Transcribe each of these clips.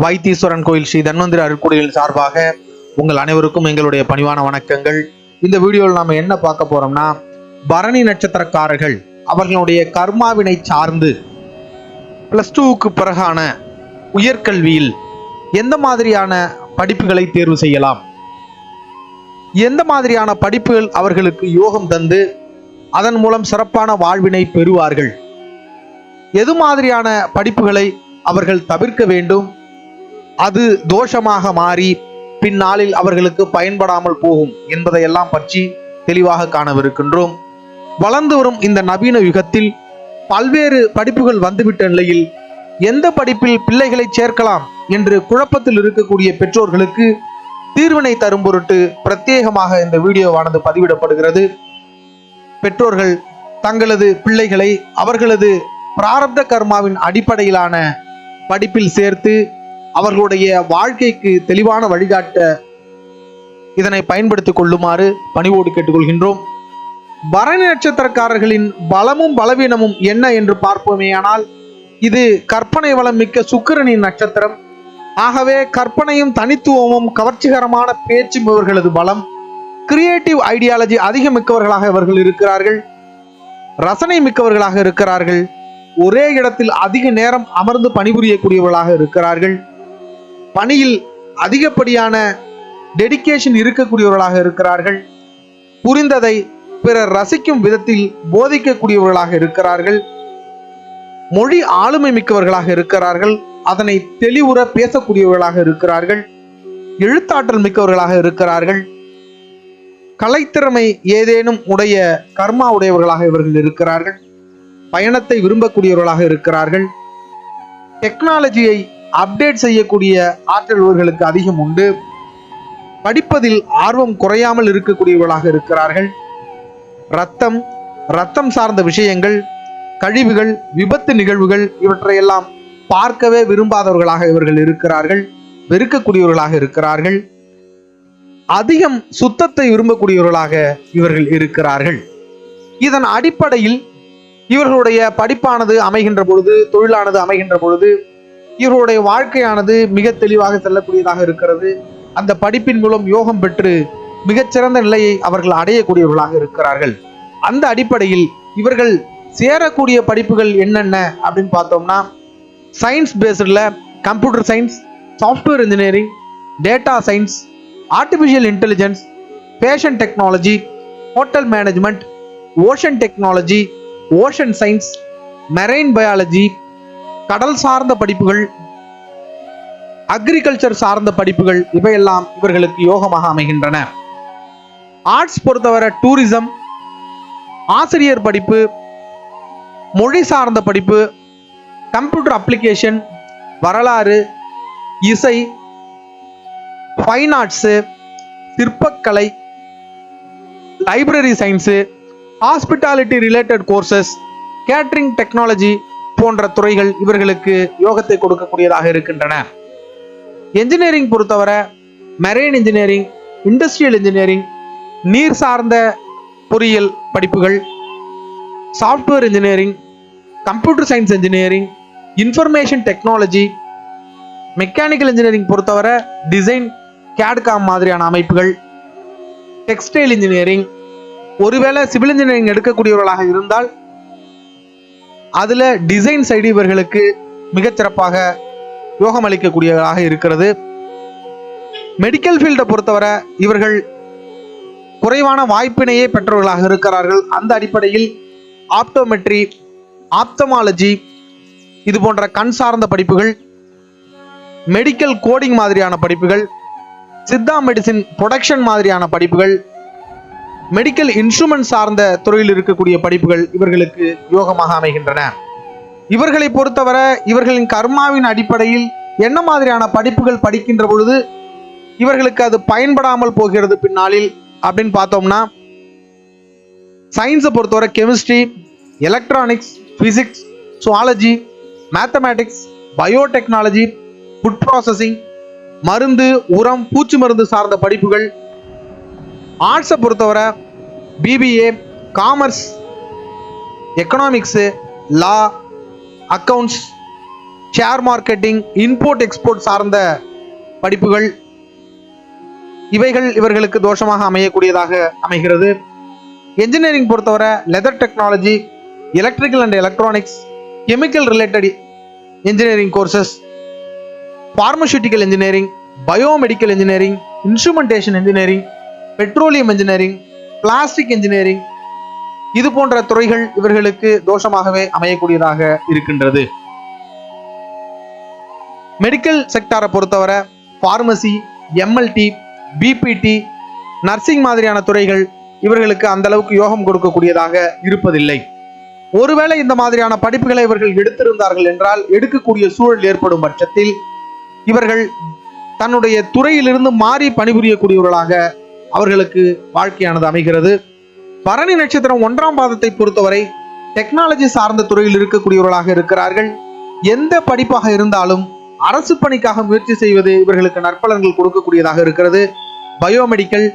வைத்தீஸ்வரன் கோயில் ஸ்ரீ தன்வந்திரி அருட்குடியின் சார்பாக உங்கள் அனைவருக்கும் எங்களுடைய பணிவான வணக்கங்கள். இந்த வீடியோவில் நாம என்ன பார்க்க போறோம்னா பரணி நட்சத்திரக்காரர்கள் அவர்களுடைய கர்மாவினை சார்ந்து பிளஸ் டூவுக்கு பிறகான உயர்கல்வியில் எந்த மாதிரியான படிப்புகளை தேர்வு செய்யலாம்? எந்த மாதிரியான படிப்புகள் அவர்களுக்கு யோகம் தந்து அதன் மூலம் சிறப்பான வாழ்வினை பெறுவார்கள்? எது மாதிரியான படிப்புகளை அவர்கள் தவிர்க்க வேண்டும்? அது தோஷமாக மாறி பின்னாளில் அவர்களுக்கு பயன்படாமல் போகும் என்பதையெல்லாம் பற்றி தெளிவாக காணவிருக்கின்றோம். வளர்ந்து வரும் இந்த நவீன யுகத்தில் பல்வேறு படிப்புகள் வந்துவிட்ட நிலையில் எந்த படிப்பில் பிள்ளைகளை சேர்க்கலாம் என்று குழப்பத்தில் இருக்கக்கூடிய பெற்றோர்களுக்கு தீர்வினை தரும் பொருட்டு பிரத்யேகமாக இந்த வீடியோவானது பதிவிடப்படுகிறது. பெற்றோர்கள் தங்களது பிள்ளைகளை அவர்களது பிராரப்த கர்மாவின் அடிப்படையிலான படிப்பில் சேர்த்து அவர்களுடைய வாழ்க்கைக்கு தெளிவான வழிகாட்ட இதனை பயன்படுத்திக் கொள்ளுமாறு பணிவோடு கேட்டுக்கொள்கின்றோம். பரணி நட்சத்திரக்காரர்களின் பலமும் பலவீனமும் என்ன என்று பார்ப்போமேயானால் இது கற்பனை வளம் மிக்க சுக்கிரனின் நட்சத்திரம். ஆகவே கற்பனையும் தனித்துவமும் கவர்ச்சிகரமான பேச்சும் இவர்களது பலம். கிரியேட்டிவ் ஐடியாலஜி அதிகம் மிக்கவர்களாக இவர்கள் இருக்கிறார்கள். ரசனை மிக்கவர்களாக இருக்கிறார்கள். ஒரே இடத்தில் அதிக நேரம் அமர்ந்து பணிபுரியக்கூடியவர்களாக இருக்கிறார்கள். பணியில் அதிகப்படியான டெடிகேஷன் இருக்கக்கூடியவர்களாக இருக்கிறார்கள். புரிந்ததை பிறர் ரசிக்கும் விதத்தில் போதிக்கக்கூடியவர்களாக இருக்கிறார்கள். மொழி ஆளுமை மிக்கவர்களாக இருக்கிறார்கள். அதனை தெளிவுற பேசக்கூடியவர்களாக இருக்கிறார்கள். எழுத்தாற்றல் மிக்கவர்களாக இருக்கிறார்கள். கலைத்திறமை ஏதேனும் உடைய கர்மா உடையவர்களாக இவர்கள் இருக்கிறார்கள். பயணத்தை விரும்பக்கூடியவர்களாக இருக்கிறார்கள். டெக்னாலஜியை அப்டேட் செய்யக்கூடிய ஆற்றல் இவர்களுக்கு அதிகம் உண்டு. படிப்பதில் ஆர்வம் குறையாமல் இருக்கக்கூடியவர்களாக இருக்கிறார்கள். ரத்தம் ரத்தம் சார்ந்த விஷயங்கள் கழிவுகள் விபத்து நிகழ்வுகள் இவற்றையெல்லாம் பார்க்கவே விரும்பாதவர்களாக இவர்கள் இருக்கிறார்கள் வெறுக்கக்கூடியவர்களாக இருக்கிறார்கள். அதிகம் சுத்தத்தை விரும்பக்கூடியவர்களாக இவர்கள் இருக்கிறார்கள். இதன் அடிப்படையில் இவர்களுடைய படிப்பானது அமைகின்ற பொழுது தொழிலானது அமைகின்ற பொழுது இவருடைய வாழ்க்கையானது மிக தெளிவாக செல்லக்கூடியதாக இருக்கிறது. அந்த படிப்பின் மூலம் யோகம் பெற்று மிகச்சிறந்த நிலையை அவர்கள் அடையக்கூடியவர்களாக இருக்கிறார்கள். அந்த அடிப்படையில் இவர்கள் சேரக்கூடிய படிப்புகள் என்னென்ன அப்படின்னு பார்த்தோம்னா science பேஸ்டில் computer science software engineering data science artificial intelligence fashion technology hotel management ocean technology ocean science marine biology கடல் சார்ந்த படிப்புகள் அக்ரிகல்ச்சர் சார்ந்த படிப்புகள் இவையெல்லாம் இவர்களுக்கு யோகமாக அமைகின்றன. ஆர்ட்ஸ் பொறுத்தவரை டூரிசம் ஆசிரியர் படிப்பு மொழி சார்ந்த படிப்பு கம்ப்யூட்டர் அப்ளிகேஷன் வரலாறு இசை ஃபைன் ஆர்ட்ஸு சிற்பக்கலை library science hospitality related courses catering technology போன்ற துறைகள் இவர்களுக்கு யோகத்தை கொடுக்கக்கூடியதாக இருக்கின்றன. என்ஜினியரிங் பொறுத்தவரை மெரெயின் இன்ஜினியரிங் இண்டஸ்ட்ரியல் இன்ஜினியரிங் நீர் சார்ந்த பொறியியல் படிப்புகள் software engineering computer science engineering information technology mechanical engineering பொறுத்தவரை டிசைன் கேட்காம் மாதிரியான அமைப்புகள் டெக்ஸ்டைல் இன்ஜினியரிங் ஒருவேளை சிவில் இன்ஜினியரிங் எடுக்கக்கூடியவர்களாக இருந்தால் அதில் டிசைன் சைடு இவர்களுக்கு மிகச்சிறப்பாக யோகம் அளிக்கக்கூடியதாக இருக்கிறது. மெடிக்கல் ஃபீல்டை பொறுத்தவரை இவர்கள் குறைவான வாய்ப்பினையே பெற்றவர்களாக இருக்கிறார்கள். அந்த அடிப்படையில் ஆப்டோமெட்ரி ஆப்தமாலஜி இது போன்ற கண் சார்ந்த படிப்புகள் மெடிக்கல் கோடிங் மாதிரியான படிப்புகள் சித்தா மெடிசின் ப்ரொடக்ஷன் மாதிரியான படிப்புகள் மெடிக்கல் இன்ஸ்ட்ருமெண்ட் சார்ந்த துறையில் இருக்கக்கூடிய படிப்புகள் இவர்களுக்கு யோகமாக அமைகின்றன. இவர்களை பொறுத்தவரை இவர்களின் கர்மாவின் அடிப்படையில் என்ன மாதிரியான படிப்புகள் படிக்கின்ற பொழுது இவர்களுக்கு அது பயன்படாமல் போகிறது பின்னாளில் அப்படின்னு பார்த்தோம்னா சயின்ஸை பொறுத்தவரை chemistry electronics physics zoology mathematics biotechnology food processing மருந்து உரம் பூச்சி மருந்து சார்ந்த படிப்புகள் ஆர்ட்ஸை பொறுத்தவரை BBA commerce economics law accounts share marketing import export சார்ந்த படிப்புகள் இவைகள் இவர்களுக்கு தோஷமாக அமையக்கூடியதாக அமைகிறது. என்ஜினியரிங் பொறுத்தவரை leather technology electrical and electronics chemical related engineering courses pharmaceutical engineering biomedical engineering instrumentation engineering petroleum engineering plastic engineering இது போன்ற துறைகள் இவர்களுக்கு தோஷமாகவே அமையக்கூடியதாக இருக்கின்றது. மெடிக்கல் செக்டாரை பொறுத்தவரை ஃபார்மசி எம்எல்டி பிபிடி நர்சிங் மாதிரியான துறைகள் இவர்களுக்கு அந்த அளவுக்கு யோகம் கொடுக்கக்கூடியதாக இருப்பதில்லை. ஒருவேளை இந்த மாதிரியான படிப்புகளை இவர்கள் எடுத்திருந்தார்கள் என்றால் எடுக்கக்கூடிய சூழல் ஏற்படும் பட்சத்தில் இவர்கள் தன்னுடைய துறையிலிருந்து மாறி பணிபுரியக்கூடியவர்களாக அவர்களுக்கு வாழ்க்கையானது அமைகிறது. பரணி நட்சத்திரம் ஒன்றாம் பாதத்தை பொறுத்தவரை டெக்னாலஜி சார்ந்த துறையில் இருக்கக்கூடியவர்களாக இருக்கிறார்கள். எந்த படிப்பாக இருந்தாலும் அரசு பணிக்காக முயற்சி செய்வது இவர்களுக்கு நற்பலன்கள் கொடுக்கக்கூடியதாக இருக்கிறது. பயோமெடிக்கல்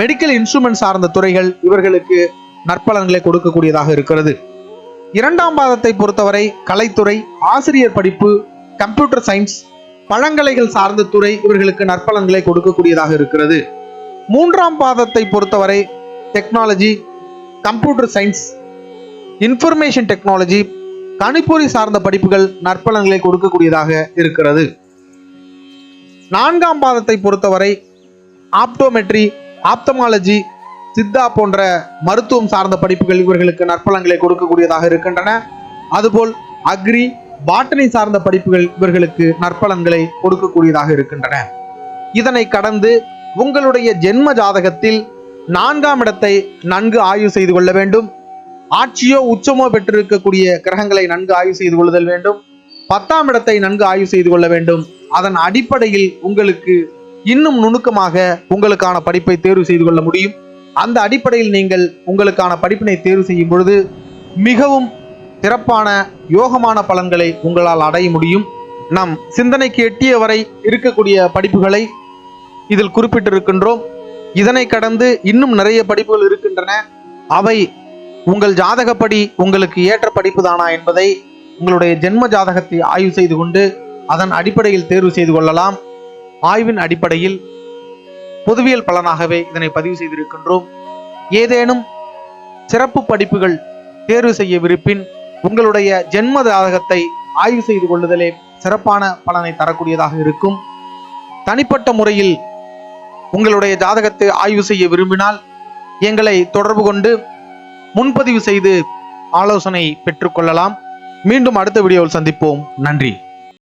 மெடிக்கல் இன்ஸ்ட்ருமெண்ட் சார்ந்த துறைகள் இவர்களுக்கு நற்பலன்களை கொடுக்கக்கூடியதாக இருக்கிறது. இரண்டாம் பாதத்தை பொறுத்தவரை கலைத்துறை ஆசிரியர் படிப்பு கம்ப்யூட்டர் சயின்ஸ் பழங்கலைகள் சார்ந்த துறை இவர்களுக்கு நற்பலன்களை கொடுக்கக்கூடியதாக இருக்கிறது. மூன்றாம் பாதத்தை பொறுத்தவரை technology computer science information technology கணிப்பொறி சார்ந்த படிப்புகள் நற்பலன்களை கொடுக்கக்கூடியதாக இருக்கிறது. நான்காம் பாதத்தை பொறுத்தவரை ஆப்டோமெட்ரி ஆப்தமாலஜி சித்தா போன்ற மருத்துவம் சார்ந்த படிப்புகள் இவர்களுக்கு நற்பலன்களை கொடுக்கக்கூடியதாக இருக்கின்றன. அதுபோல் அக்ரி பாட்டனி சார்ந்த படிப்புகள் இவர்களுக்கு நற்பலன்களை கொடுக்கக்கூடியதாக இருக்கின்றன. இதனை கடந்து உங்களுடைய ஜென்ம ஜாதகத்தில் நான்காம் இடத்தை நன்கு ஆய்வு செய்து கொள்ள வேண்டும். ஆட்சியோ உச்சமோ பெற்றிருக்கக்கூடிய கிரகங்களை நன்கு ஆய்வு செய்து கொள்ளுதல் வேண்டும். பத்தாம் இடத்தை நன்கு ஆய்வு செய்து கொள்ள வேண்டும். அதன் அடிப்படையில் உங்களுக்கு இன்னும் நுணுக்கமாக உங்களுக்கான படிப்பை தேர்வு செய்து கொள்ள முடியும். அந்த அடிப்படையில் நீங்கள் உங்களுக்கான படிப்பினை தேர்வு செய்யும் பொழுது மிகவும் சிறப்பான யோகமான பலன்களை உங்களால் அடைய முடியும். நம் சிந்தனைக்கு எட்டிய வரை இருக்கக்கூடிய படிப்புகளை இதில் குறிப்பிட்டிருக்கின்றோம். இதனை கடந்து இன்னும் நிறைய படிப்புகள் இருக்கின்றன. அவை உங்கள் ஜாதகப்படி உங்களுக்கு ஏற்ற படிப்பு தானா என்பதை உங்களுடைய ஜென்ம ஜாதகத்தை ஆய்வு செய்து கொண்டு அதன் அடிப்படையில் தேர்வு செய்து கொள்ளலாம். ஆய்வின் அடிப்படையில் பொதுவியல் பலனாகவே இதனை பதிவு செய்திருக்கின்றோம். ஏதேனும் சிறப்பு படிப்புகள் தேர்வு செய்ய விருப்பின் உங்களுடைய ஜென்ம ஜாதகத்தை ஆய்வு செய்து கொள்ளுதலே சிறப்பான பலனை தரக்கூடியதாக இருக்கும். தனிப்பட்ட முறையில் உங்களுடைய ஜாதகத்தை ஆய்வு செய்ய விரும்பினால் எங்களை தொடர்பு கொண்டு முன்பதிவு செய்து ஆலோசனை பெற்றுக்கொள்ளலாம். மீண்டும் அடுத்த வீடியோவில் சந்திப்போம். நன்றி.